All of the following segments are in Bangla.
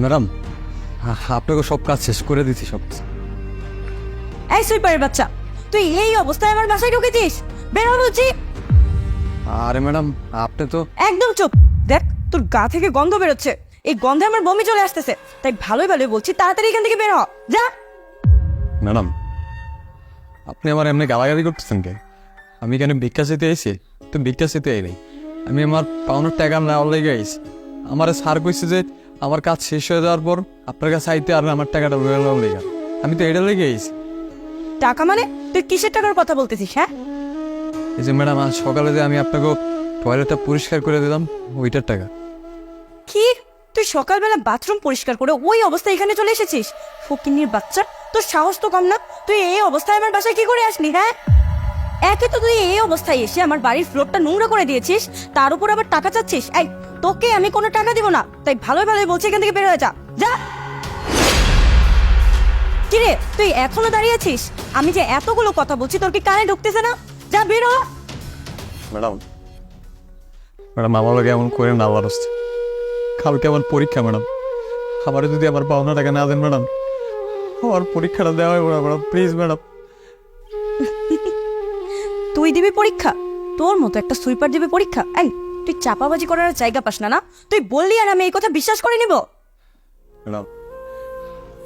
ম্যাডাম আপনাকে সব কাজ শেষ করে দিচ্ছি সব। এই সুইপারের বাচ্চা তুই এই অবস্থায় আমার বাসায় ঢুকেছিস বের হব বলছি আরে ম্যাডাম আপনি তো একদম চুপ। দেখ তোর গা থেকে গন্ধ বেরোচ্ছে। এই গন্ধে আমার বমি চলে আসতেছে। তাই ভালোই ভালোই বলছি তাড়াতাড়ি এখান থেকে বের হ। যা। ম্যাডাম আপনি আমার এমনি গালাগালি করতেছেন কে? আমি এখানে ভিক্ষা চেতে এসেছি? তো ভিক্ষা চেতে এই নেই আমি আমার পাওনার টাকা নেওয়ার লেগে আইছি আমার স্যার কইছে যে আমার কাজ শেষ হয়ে যাওয়ার পর আপনার কাছে আইতে আর আমার টাকাটা রয়ে গেল লেগে। আমি তো এটা লেগে আইছি। টাকা মানে? তুই কিসের টাকার কথা বলতেছিস হ্যাঁ? এই যে ম্যাডাম আজ সকালে যে আমি আপনাকে টয়লেটটা পরিষ্কার করে দিলাম ওইটার টাকা। কি? তুই সকালবেলা বাথরুম পরিষ্কার করে ওই অবস্থায় এখানে চলে এসেছিস? ফকিন্নির বাচ্চা তোর সাহস তো কম না? তুই এই অবস্থায় আমার বাসায় কি করে আসলি হ্যাঁ? একে তো তুই এই অবস্থায় এসে আমার বাড়ির ফ্লোরটা নোংরা করে দিয়েছিস তার উপর আবার টাকা চাচ্ছিস? এই তোকে আমি কোনো টাকা দিব না। তাই ভালোই ভালোই বলছি এখান থেকে বের হয়ে যা। যা। কিরে তুই এখনও দাঁড়িয়ে আছিস? আমি যে এতগুলো কথা বলছি তোর কি কানে ঢুকতেছে না? যা বের হ। ম্যাডাম। ম্যাডাম আমার লগে এমন করে না আল্লাহর হচ্ছে কালকে আমার পরীক্ষা ম্যাডাম। আমার যদি আমার পাওনা টাকা না দেন ম্যাডাম আমার পরীক্ষাটা দেওয়া হবে না ম্যাডাম প্লিজ ম্যাডাম। তুই দিবি পরীক্ষা? তোর মতো একটা সুইপার দিবি পরীক্ষা? এই তুই চাপাবাজি করার জায়গা পাস না না? তুই বললি আর আমি এই কথা বিশ্বাস করে নিব। ম্যাডাম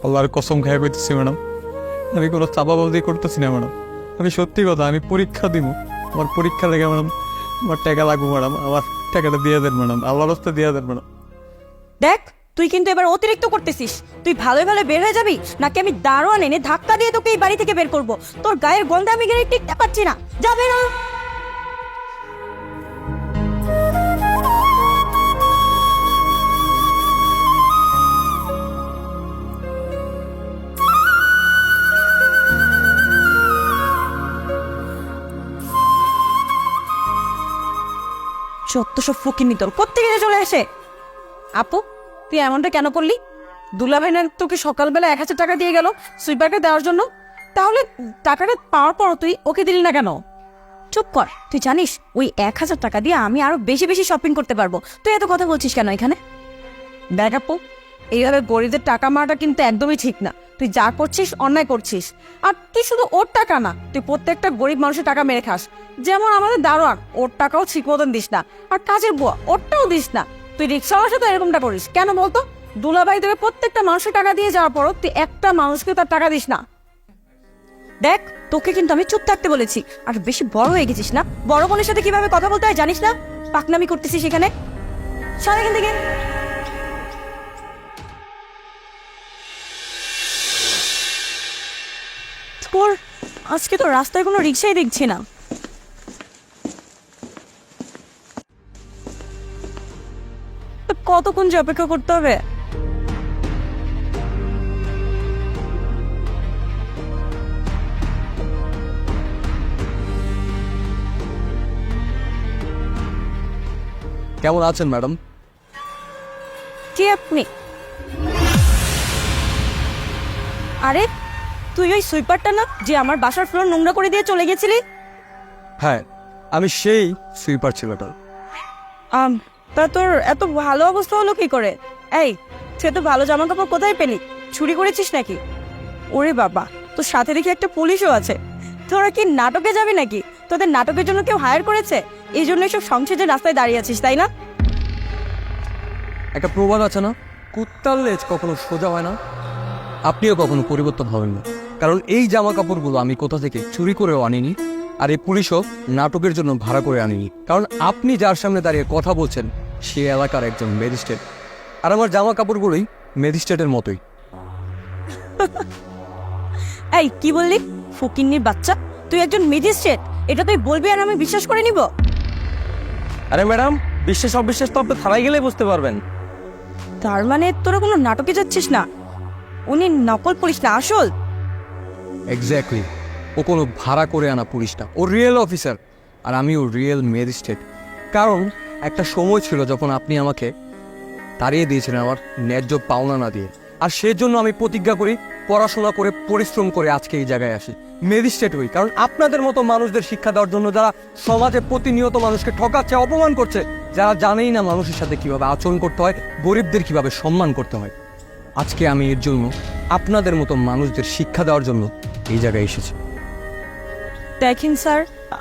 আল্লাহর কসম খেয়ে করতেছি ম্যাডাম। আমি কোনো চাপাবাজি করতেছি না ম্যাডাম। আমি সত্যি কথা আমি পরীক্ষা দিব আমার পরীক্ষা লেগে ম্যাডাম আমার টাকা লাগবে ম্যাডাম। আমার টাকাটা দিয়ে দেন ম্যাডাম। আল্লাহর হস্তে দিয়ে দেন ম্যাডাম। দেখ তুই কিন্তু এবার অতিরিক্ত করতেছিস। তুই ভালোই ভালো বের হয়ে যাবি? নাকি আমি দারোয়ান এনে ধাক্কা দিয়ে তোকে এই বাড়ি থেকে বের করব? তোর গায়ের গন্ধে আমি গেলে টিকতে পারছি না। যাবে না সত্য সব ফুকিনি তোর কোথেকে চলে আসে? আপু, তুই এমনটা কেন করলি? দুলাভাই না তোকে সকালবেলা এক হাজার টাকা দিয়ে গেল সুইপারকে দেওয়ার জন্য। তাহলে টাকাটা পাওয়ার পর তুই ওকে দিলি না কেন? চুপ কর, তুই জানিস ওই এক হাজার টাকা দিয়ে আমি আরও বেশি বেশি শপিং করতে পারব। তুই এত কথা বলছিস কেন এখানে? দেখ আপু, এইভাবে গরিবদের টাকা মারাটা কিন্তু একদমই ঠিক না। তুই যা করছিস, অন্যায় করছিস। আর তুই শুধু ওর টাকা না, তুই প্রত্যেকটা গরিব মানুষের টাকা মেরে খাস। যেমন আমাদের দারোয়ান, ওর টাকাও ঠিক মতন দিস না, আর কাজের বুয়া, ওরটাও দিস না। তুই রিক্সাওয়ালার সাথে এরকমটা করিস, কেন বলতো? দুলাভাই তোকে প্রত্যেকটা মানুষের টাকা দিয়ে যাওয়ার পরও তুই একটা মানুষকে তার টাকা দিস না। দেখ, তোকে কিন্তু আমি চুপ থাকতে বলেছি। আর বেশি বড় হয়ে গেছিস না? বড় বোনের সাথে কীভাবে কথা বলতে হয় জানিস না? পাকনামি করতেছিস এখানে? সর এখান থেকে। তোর আজকে তো রাস্তায় কোনো রিক্সাই দেখছি না। কতক্ষণ যে অপেক্ষা করতে হবে? কেমন আছেন ম্যাডাম? কে আপনি? আরে তুই ওই সুইপারটা না যে আমার বাসার ফ্লোর নোংরা করে দিয়ে চলে গেছিলি? হ্যাঁ আমি সেই সুইপার ছেলেটা। আম, তা তোর এত ভালো অবস্থা হলো কি করে? এই সে তো ভালো জামা কাপড় কোথায় পেলি? চুরি করেছিস নাকি? ওরে বাবা তোর সাথে দেখি একটা পুলিশও আছে। তোরা কি নাটকে যাবি নাকি? তোদের নাটকের জন্য কেউ হায়ার করেছে? এই জন্য সব সংসদের রাস্তায় দাঁড়িয়ে আছিস তাই না? একটা প্রবাদ আছে না? কুত্তার লেজ কখনো সোজা হয় না। আপনিও কখনো পরিবর্তন হবেন না। কারণ এই জামা কাপড়গুলো আমি কোথা থেকে চুরি করেও আনিনি আর এই পুলিশও নাটকের জন্য ভাড়া করে আনিনি। কারণ আপনি যার সামনে দাঁড়িয়ে কথা বলছেন সে এলাকার একজন ম্যাজিস্ট্রেট। আর আমার জামা কাপড়গুলোই ম্যাজিস্ট্রেটের মতোই। এই কি বললি? ফকিন্নির বাচ্চা? তুই একজন ম্যাজিস্ট্রেট? এটা তুই বলবি আর আমি বিশ্বাস করে নিব? আরে ম্যাডাম বিশ্বাস অবিশ্বাস তো আপনি থানায় গেলে বুঝতে পারবেন। তার মানে তোরা কোনো নাটকে যাচ্ছিস না? উনি নকল পুলিশ না আসল? এক্স্যাক্টলি ও কোনো ভাড়া করে আনা পুলিশটা। ও রিয়েল অফিসার আর আমি ও রিয়েল ম্যাজিস্ট্রেট কারণ একটা সময় ছিল যখন আপনি আমাকে তাড়িয়ে দিয়েছিলেন আমার ন্যায্য পাওনা না দিয়ে। আর সেজন্য আমি প্রতিজ্ঞা করি, পড়াশোনা করে, পরিশ্রম করে আজকে এই জায়গায় আসি। ম্যাজিস্ট্রেট হই, কারণ আপনাদের মতো মানুষদের শিক্ষা দেওয়ার জন্য যারা সমাজে প্রতিনিয়ত মানুষকে ঠকাচ্ছে, অপমান করছে, যারা জানেই না মানুষের সাথে কীভাবে আচরণ করতে হয়, গরিবদের কীভাবে সম্মান করতে হয়। আজকে আমি এর জন্য আপনাদের মতো মানুষদের শিক্ষা দেওয়ার জন্য এই জায়গায় এসেছি। দেখেন স্যার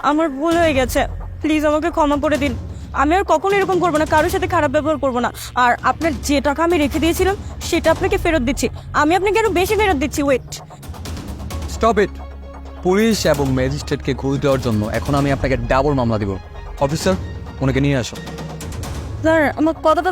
আমার ভুল হয়ে গেছে। প্লিজ আমাকে ক্ষমা করে দিন। আমি আর কখনো এরকম করব না কারোর সাথে খারাপ ব্যবহার করব না। আর আপনার যে টাকা আমি রেখে দিয়েছিলাম সেটা আপনাকে ফেরত দিচ্ছি। আমি আপনাকে আরও বেশি ফেরত দিচ্ছি ওয়েট স্টপ ইট পুলিশ এবং ম্যাজিস্ট্রেটকে ঘুষ দেওয়ার জন্য এখন আমি আপনাকে ডাবল মামলা দিব। অফিসার ওনাকে নিয়ে আসো। স্যার আমার কথাটা